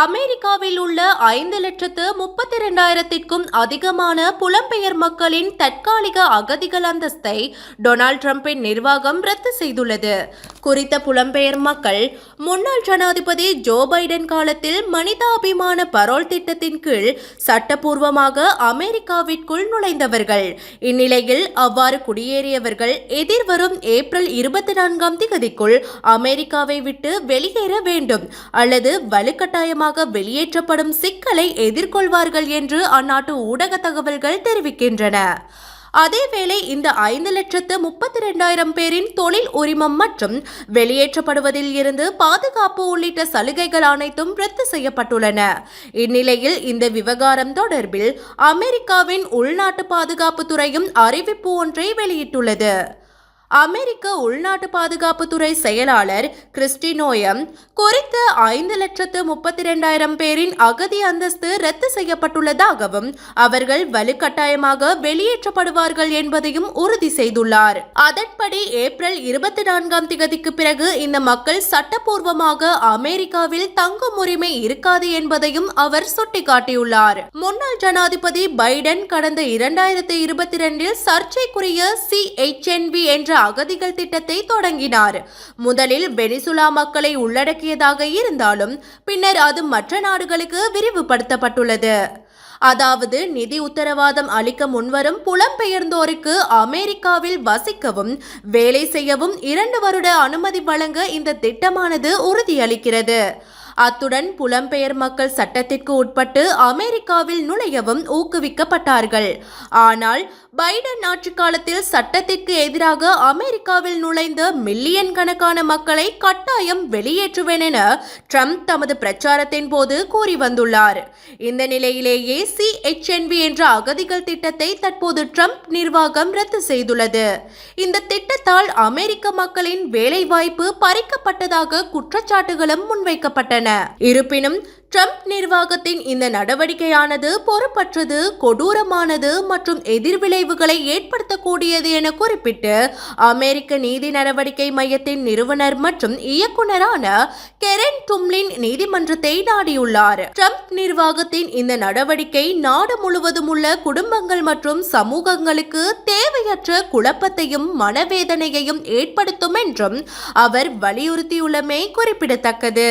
அமெரிக்காவில் உள்ள ஐந்து லட்சத்து முப்பத்தி இரண்டாயிரத்திற்கும் அதிகமான புலம்பெயர் மக்களின் தற்காலிக அகதிகள் அந்தஸ்தை டொனால்ட் ட்ரம்பின் நிர்வாகம் ரத்து செய்துள்ளது. குறித்த புலம்பெயர் மக்கள் முன்னாள் ஜனாதிபதி ஜோ பைடன் காலத்தில் மனிதாபிமான பரோல் திட்டத்தின் கீழ் சட்டப்பூர்வமாக அமெரிக்காவிற்குள் நுழைந்தவர்கள். இந்நிலையில் அவ்வாறு குடியேறியவர்கள் எதிர்வரும் ஏப்ரல் இருபத்தி நான்காம் திகதிக்குள் அமெரிக்காவை விட்டு வெளியேற வேண்டும் அல்லது வலுக்கட்டாயமாக வெளியேற்றப்படும் சிக்கலை எதிர்கொள்வார்கள் என்று அந்நாட்டு ஊடக தகவல்கள் தெரிவிக்கின்றன. அதேவேளை இந்த ஐந்து லட்சத்து முப்பத்தி இரண்டாயிரம் பேரின் தொழில் உரிமம் மற்றும் வெளியேற்றப்படுவதில் இருந்து பாதுகாப்பு உள்ளிட்ட சலுகைகள் அனைத்தும் ரத்து செய்யப்பட்டுள்ளன. இந்நிலையில் இந்த விவகாரம் தொடர்பில் அமெரிக்காவின் உள்நாட்டு பாதுகாப்பு துறையும் அறிவிப்பு ஒன்றை வெளியிட்டுள்ளது. அமெரிக்க உள்நாட்டு பாதுகாப்புத்துறை செயலாளர் கிறிஸ்டினோயம் குறித்த ஐந்து லட்சத்து முப்பத்தி இரண்டாயிரம் பேரின் அகதி அந்தஸ்து ரத்து செய்யப்பட்டுள்ளதாகவும் அவர்கள் வலுக்கட்டாயமாக வெளியேற்றப்படுவார்கள் என்பதையும் உறுதி செய்துள்ளார். அதன்படி ஏப்ரல் இருபத்தி நான்காம் திகதிக்கு பிறகு இந்த மக்கள் சட்டப்பூர்வமாக அமெரிக்காவில் தங்கும் உரிமை இருக்காது என்பதையும் அவர் சுட்டிக்காட்டியுள்ளார். முன்னாள் ஜனாதிபதி பைடன் கடந்த இரண்டாயிரத்தி இருபத்தி இரண்டில் சர்ச்சைக்குரிய சி என்ற அகதிகள் திட்டத்தை தொடங்கினார். முதலில் வெனிசுலா மக்களை உள்ளடக்கியதாக இருந்தாலும் பின்னர் அது மற்ற நாடுகளுக்கு விரிவுபடுத்தப்பட்டுள்ளது. அதாவது நிதி உத்தரவாதம் அளிக்க முன்வரும் புலம்பெயர்ந்தோருக்கு அமெரிக்காவில் வசிக்கவும் வேலை செய்யவும் இரண்டு வருட அனுமதி வழங்க இந்த திட்டமானது உறுதியளிக்கிறது. அத்துடன் புலம்பெயர் மக்கள் சட்டத்திற்கு உட்பட்டு அமெரிக்காவில் நுழையவும் ஊக்குவிக்கப்பட்டார்கள். ஆனால் பைடன் ஆட்சி காலத்தில் சட்டத்திற்கு எதிராக அமெரிக்காவில் நுழைந்த மில்லியன் கணக்கான மக்களை கட்டாயம் வெளியேற்றுவேன் என ட்ரம்ப் தமது பிரச்சாரத்தின் போது கூறி வந்துள்ளார். இந்த நிலையிலேயே சிஎச்என்பி என்ற அகதிகள் திட்டத்தை தற்போது ட்ரம்ப் நிர்வாகம் ரத்து செய்துள்ளது. இந்த திட்டத்தால் அமெரிக்க மக்களின் வேலைவாய்ப்பு பறிக்கப்பட்டதாக குற்றச்சாட்டுகளும் முன்வைக்கப்பட்டன. இருப்பினும் ட்ரம்ப் நிர்வாகத்தின் இந்த நடவடிக்கையானது பொறுப்பற்றது கொடூரமானது மற்றும் எதிர்விளைவுகளை ஏற்படுத்தக்கூடியது என குறிப்பிட்டு அமெரிக்க நீதி நடவடிக்கை மையத்தின் நிறுவனர் மற்றும் இயக்குனரான கெரென் டும்லின் நீதிமன்றத்தை நாடியுள்ளார். ட்ரம்ப் நிர்வாகத்தின் இந்த நடவடிக்கை நாடு முழுவதும் உள்ள குடும்பங்கள் மற்றும் சமூகங்களுக்கு தேவையற்ற குழப்பத்தையும் மனவேதனையையும் ஏற்படுத்தும் என்றும் அவர் வலியுறுத்தியுள்ளமை குறிப்பிடத்தக்கது.